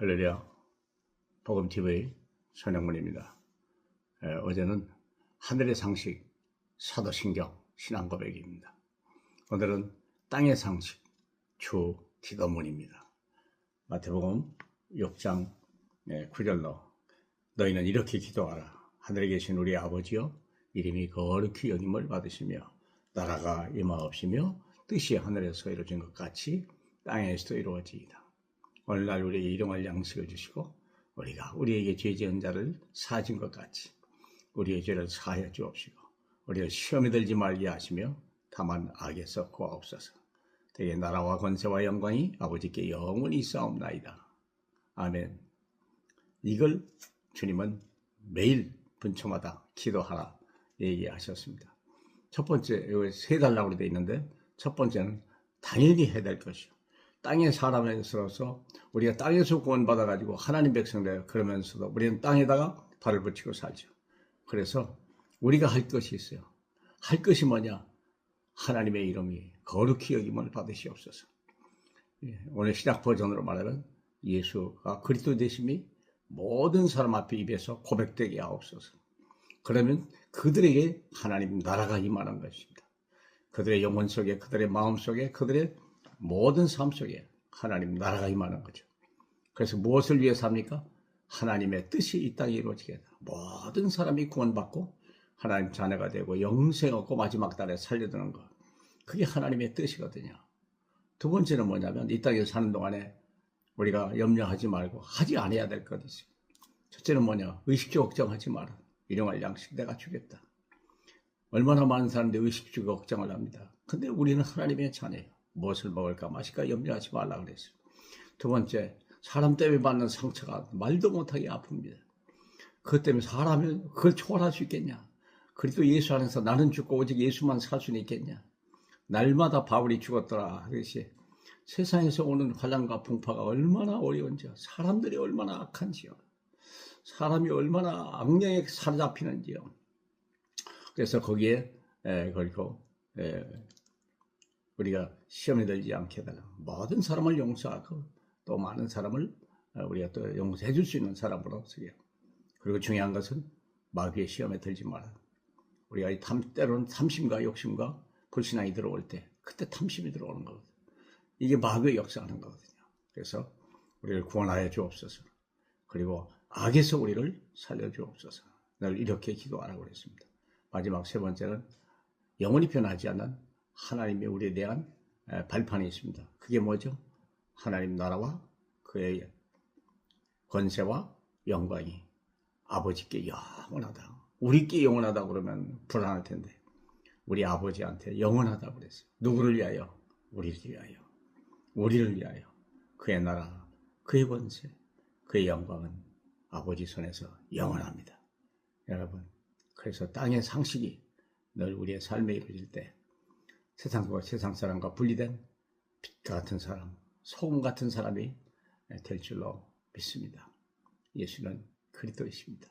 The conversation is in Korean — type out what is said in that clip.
할렐루야 복음TV 선영문입니다. 에, 어제는 하늘의 상식 사도신경 신앙고백입니다. 오늘은 땅의 상식 주 기도문입니다. 마태복음 6장 9절로 너희는 이렇게 기도하라. 하늘에 계신 우리 아버지여 이름이 거룩히 여김을 받으시며 나라가 임하옵시며 뜻이 하늘에서 이루어진 것 같이 땅에서도 이루어지이다. 오늘날 우리에게 일용할 양식을 주시고 우리가 우리에게 죄 지은 자를 사진 것 같이 우리의 죄를 사하여 주옵시고 우리를 시험에 들지 말게 하시며 다만 악에서 구하옵소서 되게 나라와 권세와 영광이 아버지께 영원히 싸움나이다. 아멘 이걸 주님은 매일 분초마다 기도하라 얘기하셨습니다. 첫 번째, 세 달락으로 되어 있는데 첫 번째는 당연히 해야 될 것이요. 땅의 사람으로서 우리가 땅에서 구원받아 가지고 하나님 백성들 그러면서도 우리는 땅에다가 발을 붙이고 살죠. 그래서 우리가 할 것이 있어요. 할 것이 뭐냐? 하나님의 이름이 거룩히 여김을 받으시옵소서. 예, 오늘 시작 버전으로 말하면 예수가 그리스도 되심이 모든 사람 앞에 입에서 고백되게 하옵소서. 그러면 그들에게 하나님 나라가 임하는 것입니다. 그들의 영혼 속에, 그들의 마음 속에, 그들의 모든 삶 속에 하나님 나라가 임하는 거죠. 그래서 무엇을 위해 삽니까? 하나님의 뜻이 이 땅에 이루어지게 다 모든 사람이 구원받고 하나님 자녀가 되고 영생 얻고 마지막 날에 살려드는 것. 그게 하나님의 뜻이거든요. 두 번째는 뭐냐면 이 땅에 사는 동안에 우리가 염려하지 말고 하지 않아야 될 것이 있어요. 첫째는 뭐냐? 의식주 걱정하지 마라. 일용할 양식 내가 주겠다. 얼마나 많은 사람들이 의식주 걱정을 합니다. 근데 우리는 하나님의 자녀예요. 무엇을 먹을까 마실까 염려하지 말라 그랬어요. 두 번째, 사람 때문에 받는 상처가 말도 못하게 아픕니다. 그것 때문에 사람을 그걸 초월할 수 있겠냐? 그리고 예수 안에서 나는 죽고 오직 예수만 살 수는 있겠냐? 날마다 바울이 죽었더라 하듯이 세상에서 오는 환란과 풍파가 얼마나 어려운지요. 사람들이 얼마나 악한지요. 사람이 얼마나 악령에 사로잡히는지요. 그래서 거기에 에, 그리고 에, 우리가 시험에 들지 않게 해달라. 모든 사람을 용서하고 또 많은 사람을 어, 우리가 또 용서해 줄 수 있는 사람으로 서게. 그리고 중요한 것은 마귀의 시험에 들지 마라. 우리가 이 탐, 때로는 탐심과 욕심과 불신앙이 들어올 때 그때 탐심이 들어오는 거거든. 이게 마귀의 역사하는 거거든요. 그래서 우리를 구원하여 주옵소서. 그리고 악에서 우리를 살려 주옵소서. 늘 이렇게 기도하라고 그랬습니다. 마지막 세 번째는 영원히 변하지 않는 하나님의 우리에 대한 발판이 있습니다. 그게 뭐죠? 하나님 나라와 그의 권세와 영광이 아버지께 영원하다. 우리께 영원하다 그러면 불안할 텐데 우리 아버지한테 영원하다 그랬어요. 누구를 위하여? 우리를 위하여. 우리를 위하여. 그의 나라, 그의 권세, 그의 영광은 아버지 손에서 영원합니다. 여러분, 그래서 땅의 상식이 늘 우리의 삶에 이루어질 때 세상과 세상 사람과 분리된 빛 같은 사람, 소금 같은 사람이 될 줄로 믿습니다. 예수는 그리스도이십니다.